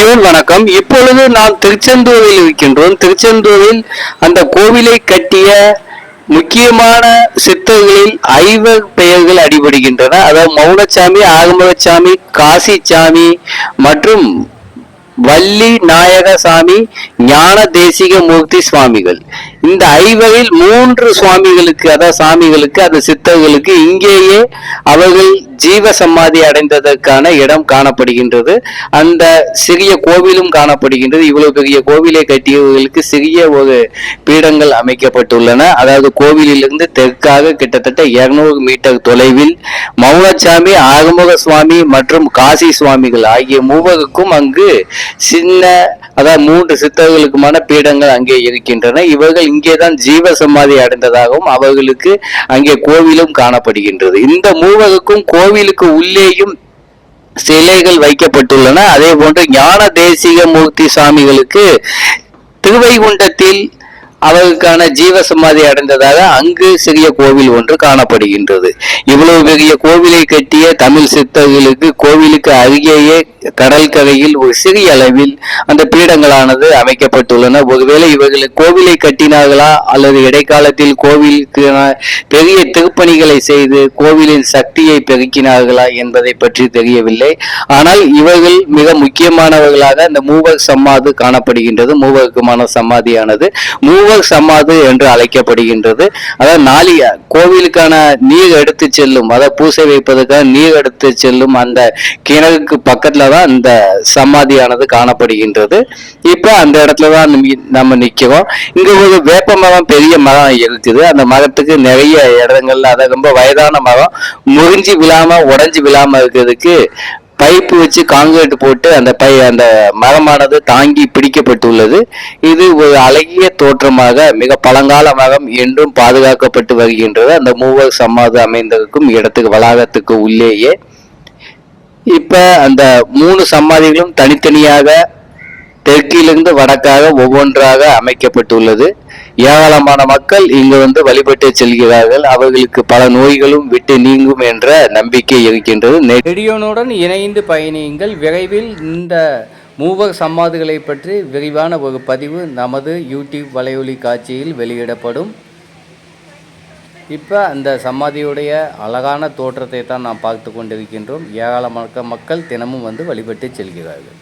அனைவரையும் வணக்கம். இப்பொழுது நாம் திருச்செந்தூரில் இருக்கின்றோம். திருச்செந்தூரில் அந்த கோவிலை கட்டிய முக்கியமான சித்தர்களில் ஐவர் பெயர்கள் அடிபடுகின்றன. அதாவது மௌனசாமி ஆகமகசாமி காசிச்சாமி மற்றும் வள்ளி நாயகசாமி ஞான தேசிக மூர்த்தி சுவாமிகள். இந்த ஐவகையில் மூன்று சுவாமிகளுக்கு அதாவது சாமிகளுக்கு அந்த சித்தர்களுக்கு இங்கேயே அவர்கள் ஜீவ சமாதி அடைந்ததற்கான இடம் காணப்படுகின்றது. அந்த சிறிய கோவிலும் காணப்படுகின்றது. இவ்வளவு பெரிய கோவிலை கட்டியவர்களுக்கு சிறிய ஒரு பீடங்கள் அமைக்கப்பட்டுள்ளன. அதாவது கோவிலிலிருந்து தெற்காக கிட்டத்தட்ட 200 மீட்டர் தொலைவில் மௌனசாமி ஆறுமுக சுவாமி மற்றும் காசி சுவாமிகள் ஆகிய மூவருக்கும் அங்கு சின்ன அதாவது மூன்று சித்தர்களுக்குமான பீடங்கள் அங்கே இருக்கின்றன. இவர்கள் இங்கேதான் ஜீவ சமாதி அடைந்ததாகவும் அவர்களுக்கு அங்கே கோவிலும் காணப்படுகின்றது. இந்த மூவருக்கும் கோவிலுக்கு உள்ளேயும் சிலைகள் வைக்கப்பட்டுள்ளன. அதே போன்று ஞான தேசிக மூர்த்தி சாமிகளுக்கு திருவைகுண்டத்தில் அவருக்கான ஜீவ சமாதி அடைந்ததாக அங்கு சிறிய கோவில் ஒன்று காணப்படுகின்றது. இவ்வளவு பெரிய கோவிலை கட்டிய தமிழ் சித்தர்களுக்கு கோவிலுக்கு அருகேயே கடற்கரையில் ஒரு சிறிய அளவில் அந்த பீடங்களானது அமைக்கப்பட்டுள்ளன. ஒருவேளை இவர்கள் கோவிலை கட்டினார்களா அல்லது இடைக்காலத்தில் கோவிலுக்கு பெரிய திருப்பணிகளை செய்து கோவிலின் சக்தியை பெருக்கினார்களா என்பதை பற்றி தெரியவில்லை. ஆனால் இவர்கள் மிக முக்கியமானவர்களாக அந்த மூவர் சமாது காணப்படுகின்றது. மூவருக்குமான சமாதியானது மூவர் சமாது என்று அழைக்கப்படுகின்றது. அதாவது நாளி கோவிலுக்கான நீர் எடுத்து செல்லும் அதாவது பூசை வைப்பதற்காக நீர் எடுத்து செல்லும் அந்த கிணறுக்கு பக்கத்துல தான் இந்த சமாதியானது காணப்படுகின்றது. இப்போ அந்த இடத்துல தான் நம்ம- நிற்கிறோம் நிக்கிறோம். இங்க ஒரு வேப்ப மரம் பெரிய மரம் இருக்குது அந்த மரத்துக்கு நிறைய இடங்கள்ல அது ரொம்ப வயதான மரம். முறிஞ்சு விழாம உடஞ்சி விழாம இருக்கிறதுக்கு பைப்பு வச்சு காங்கிரீட் போட்டு அந்த பை அந்த மரமானது தாங்கி பிடிக்கப்பட்டுள்ளது. இது ஒரு அழகிய தோற்றமாக மிக பழங்கால மரம் என்றும் பாதுகாக்கப்பட்டு வருகின்றது. அந்த மூவர் சமாதி அமைந்திருக்கும் இடத்துக்கு வளாகத்துக்கு உள்ளேயே. இப்ப அந்த மூணு சமாதிகளும் தனித்தனியாக தெற்கிலிருந்து வடக்காக ஒவ்வொன்றாக அமைக்கப்பட்டுள்ளது. ஏராளமான மக்கள் இங்கு வந்து வழிபட்டு செல்கிறார்கள். அவர்களுக்கு பல நோய்களும் விட்டு நீங்கும் என்ற நம்பிக்கை இருக்கின்றது. நெடியோனுடன் இணைந்து பயணியுங்கள். விரைவில் இந்த மூவர் சம்மாதுகளை பற்றி விரிவான ஒரு பதிவு நமது யூடியூப் வலையொலி காட்சியில் வெளியிடப்படும். இப்போ அந்த சமாதியுடைய அழகான தோற்றத்தை தான் நாம் பார்த்து கொண்டிருக்கின்றோம். ஏராளமான மக்கள் தினமும் வந்து வழிபட்டு செல்கிறார்கள்.